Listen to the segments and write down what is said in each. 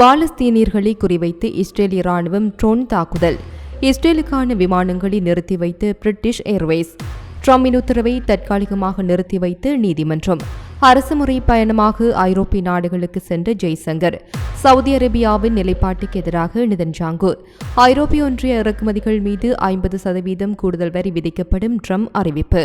பாலஸ்தீனியர்களை குறிவைத்து இஸ்ரேலிய ராணுவம் ட்ரோன் தாக்குதல். இஸ்ரேலுக்கான விமானங்களை நிறுத்தி வைத்து பிரிட்டிஷ் ஏர்வேஸ். ட்ரம்பின் உத்தரவை தற்காலிகமாக நிறுத்தி வைத்து நீதிமன்றம். அரசுமுறை பயணமாக ஐரோப்பிய நாடுகளுக்கு சென்ற ஜெய்சங்கர். சவுதி அரேபியாவின் நிலைப்பாட்டுக்கு எதிராக நிதன்ஜாங்கு ஐரோப்பிய ஒன்றிய இறக்குமதிகள் மீது ஐம்பது சதவீதம் கூடுதல் வரி விதிக்கப்படும் ட்ரம்ப் அறிவிப்பு.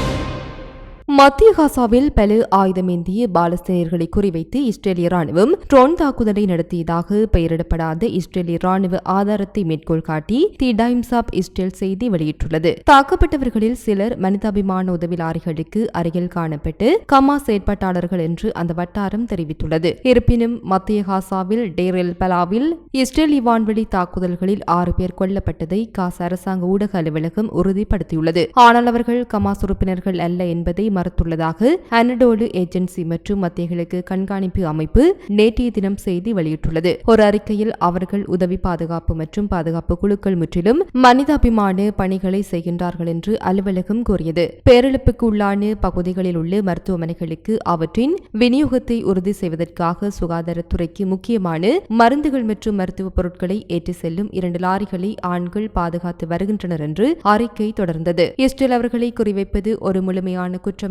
மத்திய காசாவில் பல ஆயுதமேந்திய பாலஸ்தீனியர்களை குறிவைத்து இஸ்ரேலிய ராணுவம் ட்ரோன் தாக்குதலை நடத்தியதாக பெயரிடப்படாத இஸ்ரேலிய ராணுவ ஆதாரத்தை மேற்கோள் காட்டி தி டைம்ஸ் ஆப் இஸ்ரேல் செய்தி வெளியிட்டுள்ளது. தாக்கப்பட்டவர்களில் சிலர் மனிதாபிமான உதவிலாரிகளுக்கு அருகில் காணப்பட்டு கமா செயற்பாட்டாளர்கள் என்று அந்த வட்டாரம் தெரிவித்துள்ளது. இருப்பினும் மத்திய காசாவில் டேரெல் பலாவில் இஸ்ரேலி வான்வெளி தாக்குதல்களில் ஆறு பேர் கொல்லப்பட்டதை காசா அரசாங்க ஊடக அலுவலகம் உறுதிப்படுத்தியுள்ளது. ஆனால் அவர்கள் கமாஸ் உறுப்பினர்கள் அல்ல என்பதை மறுத்துள்ளதாக அனடோலு ஏஜென்சி மற்றும் மத்திய கிழக்கு கண்காணிப்பு அமைப்பு நேற்றைய தினம் செய்தி வெளியிட்டுள்ளது. ஒரு அறிக்கையில் அவர்கள் உதவி பாதுகாப்பு மற்றும் பாதுகாப்பு குழுக்கள் முற்றிலும் மனிதாபிமான பணிகளை செய்கின்றார்கள் என்று அலுவலகம் கூறியது. பேரிழப்புக்கு உள்ளான பகுதிகளில் உள்ள மருத்துவமனைகளுக்கு அவற்றின் விநியோகத்தை உறுதி செய்வதற்காக சுகாதாரத்துறைக்கு முக்கியமான மருந்துகள் மற்றும் மருத்துவ பொருட்களை ஏற்றி செல்லும் இரண்டு லாரிகளை ஆண்கள் பாதுகாத்து வருகின்றனர் என்று அறிக்கை தொடர்ந்தது. இஸ்ரேல் அவர்களை குறிவைப்பது ஒரு முழுமையான குற்றம்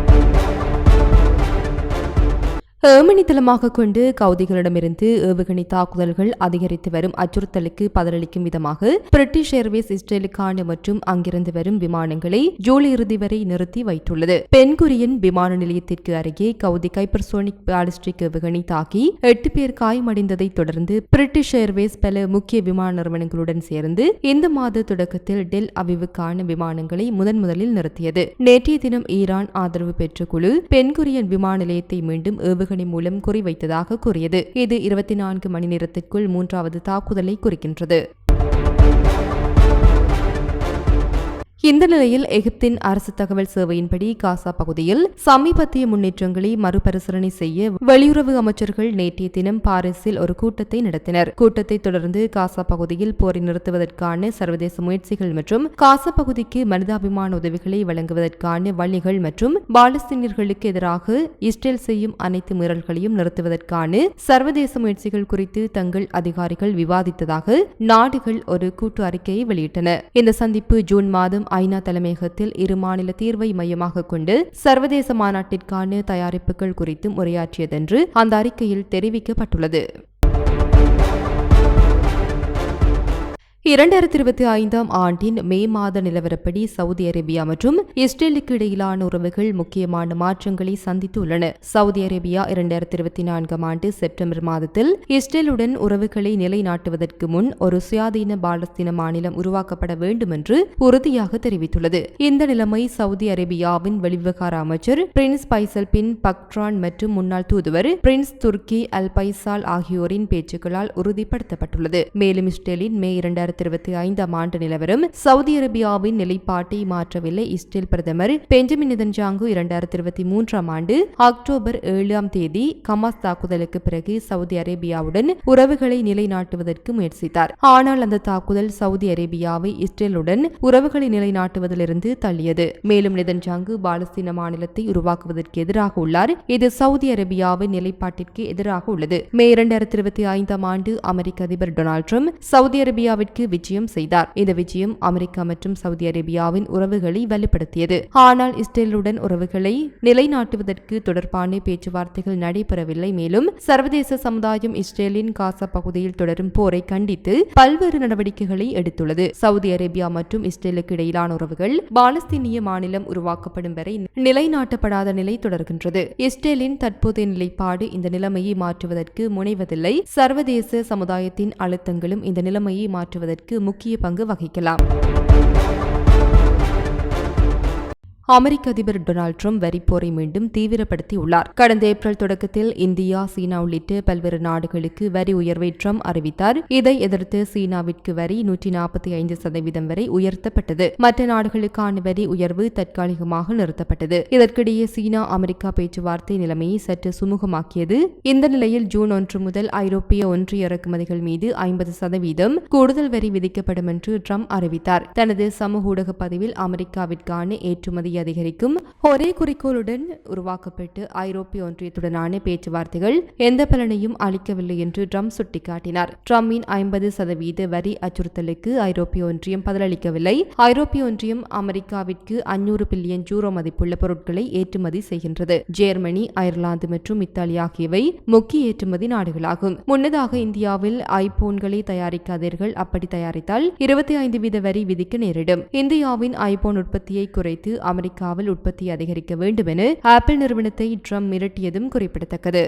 ஏமனி தளமாக கொண்டு கவுதிகளிடமிருந்து ஏவுகணை தாக்குதல்கள் அதிகரித்து வரும் அச்சுறுத்தலுக்கு பதிலளிக்கும் விதமாக பிரிட்டிஷ் ஏர்வேஸ் இஸ்ரேலுக்கான மற்றும் அங்கிருந்து வரும் விமானங்களை ஜூலை இறுதி வரை நிறுத்தி வைத்துள்ளது. பென்குரியன் விமான நிலையத்திற்கு அருகே கவுதி கைப்பர்சோனிக் பாலிஸ்டிக் ஏவுகணை தாக்கி எட்டு பேர் காயமடைந்ததை தொடர்ந்து பிரிட்டிஷ் ஏர்வேஸ் பல முக்கிய விமான நிறுவனங்களுடன் சேர்ந்து இந்த மாத தொடக்கத்தில் டெல் அவிவுக்கான விமானங்களை முதன் முதலில் நிறுத்தியது. நேற்றைய தினம் ஈரான் ஆதரவு பெற்ற குழு பென்குரியன் விமான நிலையத்தை மீண்டும் ஏவுகணை ஏவுகணை மூலம் குறிவைத்ததாக கூறியது. இது இருபத்தி நான்கு மணி நேரத்திற்குள் மூன்றாவது தாக்குதலை குறிக்கின்றது. இந்த நிலையில் எகிப்தின் அரசு தகவல் சேவையின்படி காசா பகுதியில் சமீபத்திய முன்னேற்றங்களை மறுபரிசீலனை செய்ய வெளியுறவு அமைச்சர்கள் நேற்றைய தினம் பாரிஸில் ஒரு கூட்டத்தை நடத்தினர். கூட்டத்தை தொடர்ந்து காசா பகுதியில் போரை நிறுத்துவதற்கான சர்வதேச முயற்சிகள் மற்றும் காசா பகுதிக்கு மனிதாபிமான உதவிகளை வழங்குவதற்கான வழிகள் மற்றும் பாலஸ்தீனியர்களுக்கு எதிராக இஸ்ரேல் செய்யும் அனைத்து மீறல்களையும் நிறுத்துவதற்கான சர்வதேச முயற்சிகள் குறித்து தங்கள் அதிகாரிகள் விவாதித்ததாக நாடுகள் ஒரு கூட்டு அறிக்கையை வெளியிட்டன. இந்த சந்திப்பு ஜூன் மாதம் ஐநா தலைமையகத்தில் இரு மாநில தீர்வை மையமாக கொண்டு சர்வதேச மாநாட்டிற்கான தயாரிப்புகள் குறித்தும் உரையாற்றியதென்று அந்த அறிக்கையில் தெரிவிக்கப்பட்டுள்ளது. இரண்டாயிரத்தி இருபத்தி ஐந்தாம் ஆண்டின் மே மாத நிலவரப்படி சவுதி அரேபியா மற்றும் இஸ்ரேலுக்கு இடையிலான உறவுகள் முக்கியமான மாற்றங்களை சந்தித்துள்ளன. சவுதி அரேபியா இரண்டாயிரத்தி இருபத்தி நான்காம் ஆண்டு செப்டம்பர் மாதத்தில் இஸ்ரேலுடன் உறவுகளை நிலைநாட்டுவதற்கு முன் ஒரு சுயாதீன பாலஸ்தீன மாநிலம் உருவாக்கப்பட வேண்டும் என்று உறுதியாக தெரிவித்துள்ளது. இந்த நிலைமை சவுதி அரேபியாவின் வெளிவிவகார அமைச்சர் பிரின்ஸ் பைசல் பின் பக்ட்ரான் மற்றும் முன்னாள் தூதுவர் பிரின்ஸ் துர்கி அல் பைசால் ஆகியோரின் பேச்சுக்களால் உறுதிப்படுத்தப்பட்டுள்ளது. மேலும் இஸ்ரேலின் மே இரண்டாயிரத்தி இரண்டாயிரத்தி இருபத்தி ஐந்தாம் ஆண்டு நிலவரும் சவுதி அரேபியாவின் நிலைப்பாட்டை மாற்றவில்லை இஸ்ரேல் பிரதமர் பெஞ்சமின் நிதன்ஜாங்கு இரண்டாயிரத்தி இருபத்தி மூன்றாம் ஆண்டு அக்டோபர் ஏழாம் தேதி கமாஸ் தாக்குதலுக்கு பிறகு சவுதி அரேபியாவுடன் உறவுகளை நிலைநாட்டுவதற்கு முயற்சித்தார். ஆனால் அந்த தாக்குதல் சவுதி அரேபியாவை இஸ்ரேலுடன் உறவுகளை நிலைநாட்டுவதிலிருந்து தள்ளியது. மேலும் நிதன்ஜாங்கு பாலஸ்தீன மாநிலத்தை உருவாக்குவதற்கு எதிராக உள்ளார். இது சவுதி அரேபியாவின் நிலைப்பாட்டிற்கு எதிராக உள்ளது. மே இரண்டாயிரத்தி இருபத்தி ஐந்தாம் ஆண்டு அமெரிக்க அதிபர் டொனால்ட் ட்ரம்ப் சவுதி அரேபியாவிற்கு விஜயம் செய்தார். இந்த விஜயம் அமெரிக்கா மற்றும் சவுதி அரேபியாவின் உறவுகளை வலுப்படுத்தியது. ஆனால் இஸ்ரேலுடன் உறவுகளை நிலைநாட்டுவதற்கு தொடர்பான பேச்சுவார்த்தைகள் நடைபெறவில்லை. மேலும் சர்வதேச சமுதாயம் இஸ்ரேலின் காசா பகுதியில் தொடரும் போரை கண்டித்து பல்வேறு நடவடிக்கைகளை எடுத்துள்ளது. சவுதி அரேபியா மற்றும் இஸ்ரேலுக்கு இடையிலான உறவுகள் பாலஸ்தீனிய மாநிலம் உருவாக்கப்படும் வரை நிலைநாட்டப்படாத நிலை தொடர்கின்றது. இஸ்ரேலின் தற்போதைய நிலைப்பாடு இந்த நிலைமையை மாற்றுவதற்கு முனைவதில்லை. சர்வதேச சமுதாயத்தின் அழுத்தங்களும் இந்த நிலைமையை மாற்றுவதற்கு முக்கிய பங்கு வகிக்கலாம். அமெரிக்க அதிபர் டொனால்ட் ட்ரம்ப் வரிப்போரை மீண்டும் தீவிரப்படுத்தியுள்ளார். கடந்த ஏப்ரல் தொடக்கத்தில் இந்தியா சீனா உள்ளிட்ட பல்வேறு நாடுகளுக்கு வரி உயர்வை ட்ரம்ப் அறிவித்தார். இதை எதிர்த்து சீனாவிற்கு வரி நூற்றி நாற்பத்தி ஐந்து சதவீதம் வரை உயர்த்தப்பட்டது. மற்ற நாடுகளுக்கான வரி உயர்வு தற்காலிகமாக நிறுத்தப்பட்டது. இதற்கிடையே சீனா அமெரிக்கா பேச்சுவார்த்தை நிலைமையை சற்று சுமூகமாக்கியது. இந்த நிலையில் ஜூன் ஒன்று முதல் ஐரோப்பிய ஒன்றிய இறக்குமதிகள் மீது ஐம்பது சதவீதம் கூடுதல் வரி விதிக்கப்படும் என்று ட்ரம்ப் அறிவித்தார். தனது சமூக ஊடக பதிவில் அமெரிக்காவிற்கான ஏற்றுமதி அதிகரிக்கும். ஒரே குறிக்கோளுடன் உருவாக்கப்பட்டு ஐரோப்பிய ஒன்றியத்துடனான பேச்சுவார்த்தைகள் எந்த பலனையும் அளிக்கவில்லை என்று ட்ரம்ப் சுட்டிக்காட்டினார். ட்ரம்பின் ஐம்பது சதவீத வரி அச்சுறுத்தலுக்கு ஐரோப்பிய ஒன்றியம் பதிலளிக்கவில்லை. ஐரோப்பிய ஒன்றியம் அமெரிக்காவிற்கு அஞ்சூறு பில்லியன் ஜூரோ மதிப்புள்ள பொருட்களை ஏற்றுமதி செய்கின்றது. ஜெர்மனி அயர்லாந்து மற்றும் இத்தாலி ஆகியவை முக்கிய ஏற்றுமதி நாடுகளாகும். முன்னதாக இந்தியாவில் ஐபோன்களை தயாரிக்காதீர்கள். அப்படி தயாரித்தால் இருபத்தி ஐந்து வீத வரி விதிக்க நேரிடும். இந்தியாவின் ஐபோன் உற்பத்தியை குறைத்து அமெரிக்காவில் உற்பத்தி அதிகரிக்க வேண்டும் என ஆப்பிள் நிறுவனத்தை ட்ரம்ப் மிரட்டியதும் குறிப்பிடத்தக்கது.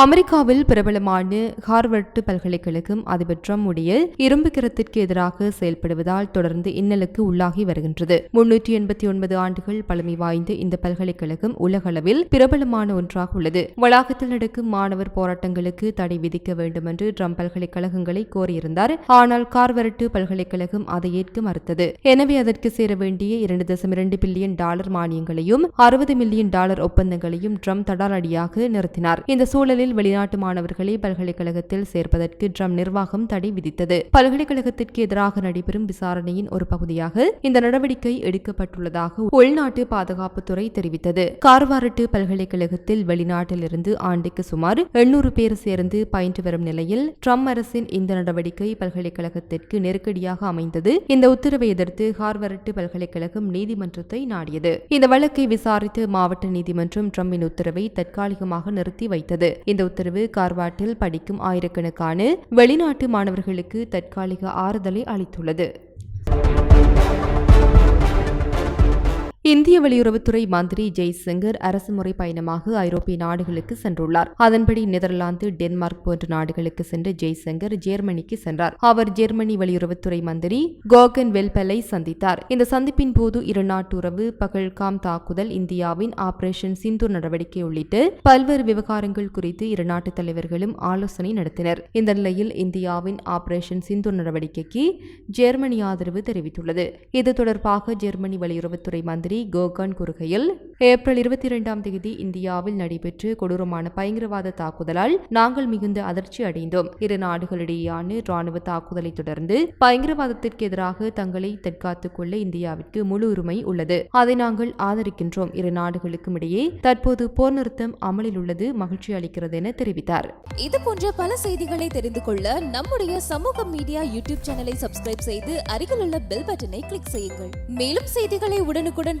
அமெரிக்காவில் பிரபலமான ஹார்வர்ட் பல்கலைக்கழகம் அதிபர் ட்ரம்ப் உடைய இரும்பு கிரத்திற்கு எதிராக செயல்படுவதால் தொடர்ந்து இன்னலுக்கு உள்ளாகி வருகின்றது. முன்னூற்றி எண்பத்தி ஒன்பது ஆண்டுகள் பழமை வாய்ந்த இந்த பல்கலைக்கழகம் உலகளவில் பிரபலமான ஒன்றாக உள்ளது. வளாகத்தில் நடக்கும் மாணவர் போராட்டங்களுக்கு தடை விதிக்க வேண்டும் என்று ட்ரம்ப் பல்கலைக்கழகங்களை கோரியிருந்தார். ஆனால் கார்வர்ட் பல்கலைக்கழகம் அதை ஏற்க மறுத்தது. எனவே அதற்கு சேர வேண்டிய இரண்டு தசம் இரண்டு பில்லியன் டாலர் மானியங்களையும் அறுபது மில்லியன் டாலர் ஒப்பந்தங்களையும் ட்ரம்ப் தடாலடியாக நிறுத்தினார். இந்த சூழலில் சூழலில் வெளிநாட்டு மாணவர்களை பல்கலைக்கழகத்தில் சேர்ப்பதற்கு ட்ரம் நிர்வாகம் தடை விதித்தது. பல்கலைக்கழகத்திற்கு எதிராக நடைபெறும் விசாரணையின் ஒரு பகுதியாக இந்த நடவடிக்கை எடுக்கப்பட்டுள்ளதாக உள்நாட்டு பாதுகாப்புத்துறை தெரிவித்தது. கார்வாரட்டு பல்கலைக்கழகத்தில் வெளிநாட்டிலிருந்து ஆண்டுக்கு சுமார் எண்ணூறு பேர் சேர்ந்து பயின்று வரும் நிலையில் ட்ரம்ப் அரசின் இந்த நடவடிக்கை பல்கலைக்கழகத்திற்கு நெருக்கடியாக அமைந்தது. இந்த உத்தரவை எதிர்த்து ஹார்வர்டு பல்கலைக்கழகம் நீதிமன்றத்தை நாடியது. இந்த வழக்கை விசாரித்து மாவட்ட நீதிமன்றம் ட்ரம்பின் உத்தரவை தற்காலிகமாக நிறுத்தி வைத்தது. இந்த உத்தரவு கார்வாட்டில் படிக்கும் ஆயிரக்கணக்கான வெளிநாட்டு மாணவர்களுக்கு தற்காலிக ஆறுதலை அளித்துள்ளது. இந்திய வெளியுறவுத்துறை மந்திரி ஜெய்சங்கர் அரசுமுறை பயணமாக ஐரோப்பிய நாடுகளுக்கு சென்றுள்ளார். அதன்படி நெதர்லாந்து டென்மார்க் போன்ற நாடுகளுக்கு சென்று ஜெய்சங்கர் ஜெர்மனிக்கு சென்றார். அவர் ஜெர்மனி வெளியுறவுத்துறை மந்திரி கோகன் வெல்பெலை சந்தித்தார். இந்த சந்திப்பின் போது இரு நாட்டுறவு பகல்காம் தாக்குதல் இந்தியாவின் ஆபரேஷன் சிந்து நடவடிக்கை உள்ளிட்டு பல்வேறு விவகாரங்கள் குறித்து இரு நாட்டு தலைவர்களும் ஆலோசனை நடத்தினர். இந்த நிலையில் இந்தியாவின் ஆபரேஷன் சிந்து நடவடிக்கைக்கு ஜெர்மனி ஆதரவு தெரிவித்துள்ளது. இது தொடர்பாக ஜெர்மனி வெளியுறவுத்துறை மந்திரி மந்திரி கோகன் கூறுகையில் ஏப்ரல் இருபத்தி இரண்டாம் தேதி இந்தியாவில் நடைபெற்று கொடூரமான பயங்கரவாத தாக்குதலால் நாங்கள் மிகுந்த அதிர்ச்சி அடைந்தோம். இரு நாடுகளிடையேயான ராணுவ தாக்குதலை தொடர்ந்து பயங்கரவாதத்திற்கு எதிராக தங்களை தற்காத்துக் கொள்ள இந்தியாவிற்கு முழு உரிமை உள்ளது. அதை நாங்கள் ஆதரிக்கின்றோம். இரு நாடுகளுக்கும் இடையே தற்போது போர் நிறுத்தம் அமலில் உள்ளது. மகிழ்ச்சி அளிக்கிறது என தெரிவித்தார். இது போன்ற பல செய்திகளை தெரிந்து கொள்ள நம்முடைய சமூக மீடியா யூடியூப் சேனலை சப்ஸ்கிரைப் செய்து அருகில் உள்ள பெல் பட்டனை கிளிக் செய்யுங்கள். மேலும் செய்திகளை உடனுக்குடன்